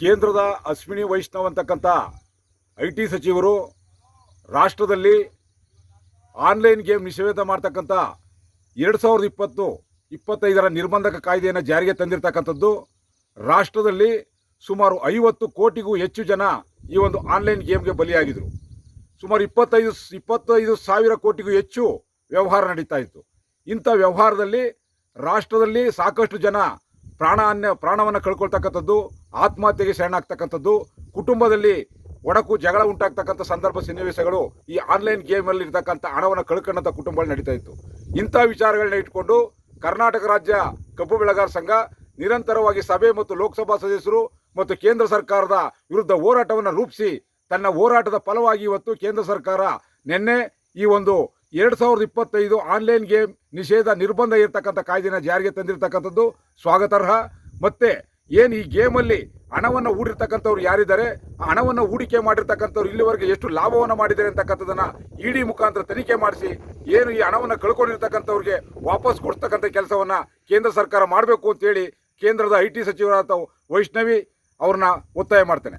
ಕೇಂದ್ರದ ಅಶ್ವಿನಿ ವೈಷ್ಣವ್ ಅಂತಕ್ಕಂಥ I T ಸಚಿವರು ರಾಷ್ಟ್ರದಲ್ಲಿ ಆನ್ಲೈನ್ ಗೇಮ್ ನಿಷೇಧ ಮಾಡ್ತಕ್ಕಂಥ ಎರಡು ಸಾವಿರದ ಇಪ್ಪತ್ತು, ಇಪ್ಪತ್ತೈದರ ನಿರ್ಬಂಧಕ ಕಾಯ್ದೆಯನ್ನು ಜಾರಿಗೆ ತಂದಿರತಕ್ಕಂಥದ್ದು, ರಾಷ್ಟ್ರದಲ್ಲಿ ಸುಮಾರು ಐವತ್ತು ಕೋಟಿಗೂ ಹೆಚ್ಚು ಜನ ಈ ಒಂದು ಆನ್ಲೈನ್ ಗೇಮ್ಗೆ ಬಲಿಯಾಗಿದ್ದರು ಸುಮಾರು ಇಪ್ಪತ್ತೈದು ಇಪ್ಪತ್ತೈದು ಸಾವಿರ ಕೋಟಿಗೂ ಹೆಚ್ಚು ವ್ಯವಹಾರ ನಡೀತಾ ಇತ್ತು. ಇಂಥ ವ್ಯವಹಾರದಲ್ಲಿ ರಾಷ್ಟ್ರದಲ್ಲಿ ಸಾಕಷ್ಟು ಜನ ಪ್ರಾಣ ಪ್ರಾಣವನ್ನು ಕಳ್ಕೊಳ್ತಕ್ಕಂಥದ್ದು ಆತ್ಮಹತ್ಯೆಗೆ ಶರಣಾಗ್ತಕ್ಕಂಥದ್ದು, ಕುಟುಂಬದಲ್ಲಿ ಒಡಕು ಜಗಳ ಉಂಟಾಗ್ತಕ್ಕಂಥ ಸಂದರ್ಭ ಸನ್ನಿವೇಶಗಳು ಈ ಆನ್ಲೈನ್ ಗೇಮಲ್ಲಿ ಇರ್ತಕ್ಕಂಥ ಹಣವನ್ನು ಕಳ್ಕೊಂಡಂಥ ಕುಟುಂಬಗಳು ನಡೀತಾ ಇತ್ತು. ಇಂಥ ವಿಚಾರಗಳನ್ನ ಇಟ್ಕೊಂಡು ಕರ್ನಾಟಕ ರಾಜ್ಯ ಕಬ್ಬು ಬೆಳೆಗಾರ ಸಂಘ ನಿರಂತರವಾಗಿ ಸಭೆ ಮತ್ತು ಲೋಕಸಭಾ ಸದಸ್ಯರು ಮತ್ತು ಕೇಂದ್ರ ಸರ್ಕಾರದ ವಿರುದ್ಧ ಹೋರಾಟವನ್ನು ರೂಪಿಸಿ ತನ್ನ ಹೋರಾಟದ ಫಲವಾಗಿ ಇವತ್ತು ಕೇಂದ್ರ ಸರ್ಕಾರ ನಿನ್ನೆ ಈ ಒಂದು ಎರಡು ಸಾವಿರದ ಇಪ್ಪತ್ತೈದು ಆನ್ಲೈನ್ ಗೇಮ್ ನಿಷೇಧ ನಿರ್ಬಂಧ ಇರತಕ್ಕಂಥ ಕಾಯ್ದೆನ ಜಾರಿಗೆ ತಂದಿರತಕ್ಕಂಥದ್ದು ಸ್ವಾಗತಾರ್ಹ. ಮತ್ತೆ ಏನು ಈ ಗೇಮಲ್ಲಿ ಹಣವನ್ನು ಹೂಡಿರ್ತಕ್ಕಂಥವ್ರು ಯಾರಿದ್ದಾರೆ? ಆ ಹಣವನ್ನು ಹೂಡಿಕೆ ಮಾಡಿರ್ತಕ್ಕಂಥವ್ರು ಇಲ್ಲಿವರೆಗೆ ಎಷ್ಟು ಲಾಭವನ್ನು ಮಾಡಿದ್ದಾರೆ ಅಂತಕ್ಕಂಥದ್ದನ್ನ ಇಡಿ ಮುಖಾಂತರ ತನಿಖೆ ಮಾಡಿಸಿ, ಏನು ಈ ಹಣವನ್ನು ಕಳ್ಕೊಂಡಿರ್ತಕ್ಕಂಥವ್ರಿಗೆ ವಾಪಸ್ ಕೊಡ್ತಕ್ಕಂಥ ಕೆಲಸವನ್ನ ಕೇಂದ್ರ ಸರ್ಕಾರ ಮಾಡಬೇಕು ಅಂತೇಳಿ ಕೇಂದ್ರದ ಐ ಟಿ ಸಚಿವರಾದ ವೈಷ್ಣವಿ ಅವ್ರನ್ನ ಒತ್ತಾಯ ಮಾಡ್ತೇನೆ.